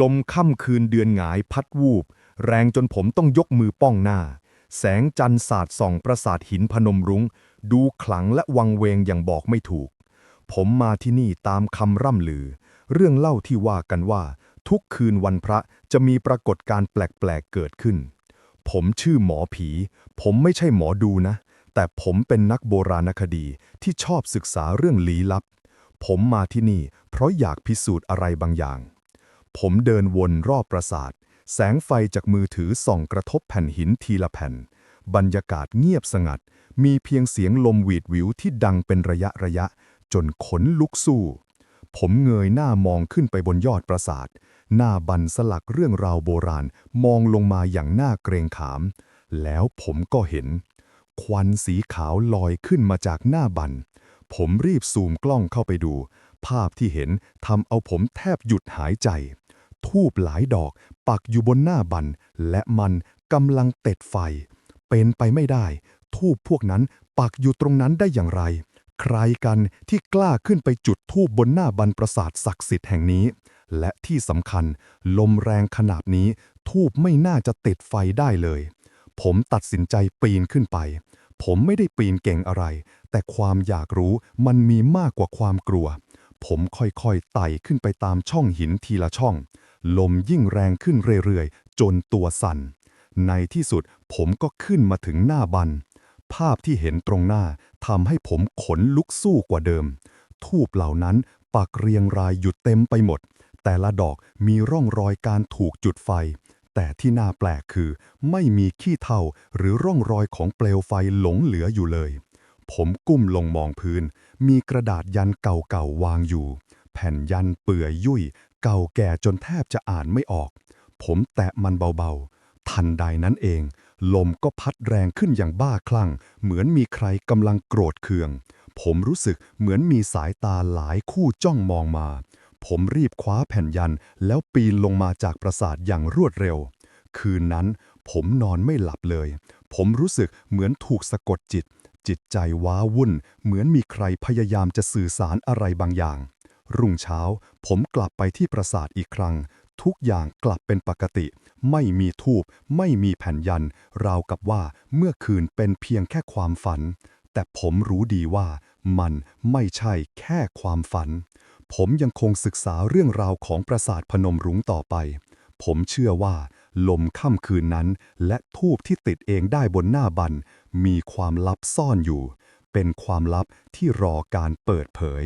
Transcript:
ลมค่ำคืนเดือนหงายพัดวูบ แรงจนผมต้องยกมือป้องหน้า แสงจันทร์สาดส่องประสาทหินพนมรุง้ง ดูขลังและวังเวงอย่างบอกไม่ถูก ผมมาที่นี่ตามคำร่ำลือ เรื่องเล่าที่ว่ากันว่า ทุกคืนวันพระจะมีปรากฏการณ์แปลกๆเกิดขึ้น ผมชื่อหมอผี ผมไม่ใช่หมอดูนะ แต่ผมเป็นนักโบราณคดีที่ชอบศึกษาเรื่องลี้ลับ ผมมาที่นี่เพราะอยากพิสูจน์อะไรบางอย่าง ผมเดินวนรอบปราสาท แสงไฟจากมือถือส่องกระทบแผ่นหินทีละแผ่น บรรยากาศเงียบสงัด มีเพียงเสียงลมหวีดวิวที่ดังเป็นระยะระยะ จนขนลุกสู้ ผมเงยหน้ามองขึ้นไปบนยอดปราสาท หน้าบันสลักเรื่องราวโบราณ มองลงมาอย่างน่าเกรงขาม แล้วผมก็เห็น ควันสีขาวลอยขึ้นมาจากหน้าบัน ผมรีบซูมกล้องเข้าไปดู ภาพที่เห็นทำเอาผมแทบหยุดหายใจ ทูบหลายดอก ปักอยู่บนหน้าบัน และมันกำลังเต็ดไฟ เป็นไปไม่ได้ ทูบพวกนั้นปักอยู่ตรงนั้นได้อย่างไร ใครกันที่กล้าขึ้นไปจุดทูบบนหน้าบันประสาทศักดิ์สิทธิ์แห่งนี้ และที่สำคัญ ลมแรงขนาดนี้ ทูบไม่น่าจะติดไฟได้เลย ผมตัดสินใจปีนขึ้นไป ผมไม่ได้ปีนเก่งอะไร แต่ความอยากรู้มันมีมากกว่าความกลัวผมค่อยๆ ไต่ขึ้นไปตามช่องหินทีละช่อง ลมยิ่งแรงขึ้นเรื่อยๆ จนตัวสั่น ในที่สุดผมก็ขึ้นมาถึงหน้าบัน ภาพที่เห็นตรงหน้าทำให้ผมขนลุกสู้กว่าเดิม ทูบเหล่านั้นปักเรียงรายอยู่เต็มไปหมด แต่ละดอกมีร่องรอยการถูกจุดไฟ แต่ที่น่าแปลกคือ ไม่มีขี้เถ้าหรือร่องรอยของเปลวไฟหลงเหลืออยู่เลย ผมกุ้มลงมองพื้น มีกระดาษยันเก่าๆวางอยู่ แผ่นยันเปื่อยยุ่ย เก่าแก่จนแทบจะอ่านไม่ออก ผมแตะมันเบาๆ ทันใดนั้นเอง ลมก็พัดแรงขึ้นอย่างบ้าคลั่ง เหมือนมีใครกำลังโกรธเคือง ผมรู้สึกเหมือนมีสายตาหลายคู่จ้องมองมา ผมรีบคว้าแผ่นยันแล้วปีนลงมาจากปราสาทอย่างรวดเร็ว คืนนั้นผมนอนไม่หลับเลย ผมรู้สึกเหมือนถูกสะกดจิตจิตใจว้าวุ่น เหมือนมีใครพยายามจะสื่อสารอะไรบางอย่าง รุ่งเช้า ผมกลับไปที่ปราสาทอีกครั้ง ทุกอย่างกลับเป็นปกติ ไม่มีทูบไม่มีแผ่นยัน ราวกับว่าเมื่อคืนเป็นเพียงแค่ความฝัน แต่ผมรู้ดีว่ามันไม่ใช่แค่ความฝัน ผมยังคงศึกษาเรื่องราวของปราสาทพนมรุ้งต่อไป ผมเชื่อว่า ลมค่ำคืนนั้น และทูบที่ติดเองได้บนหน้าบัน มีความลับซ่อนอยู่ เป็นความลับที่รอการเปิดเผย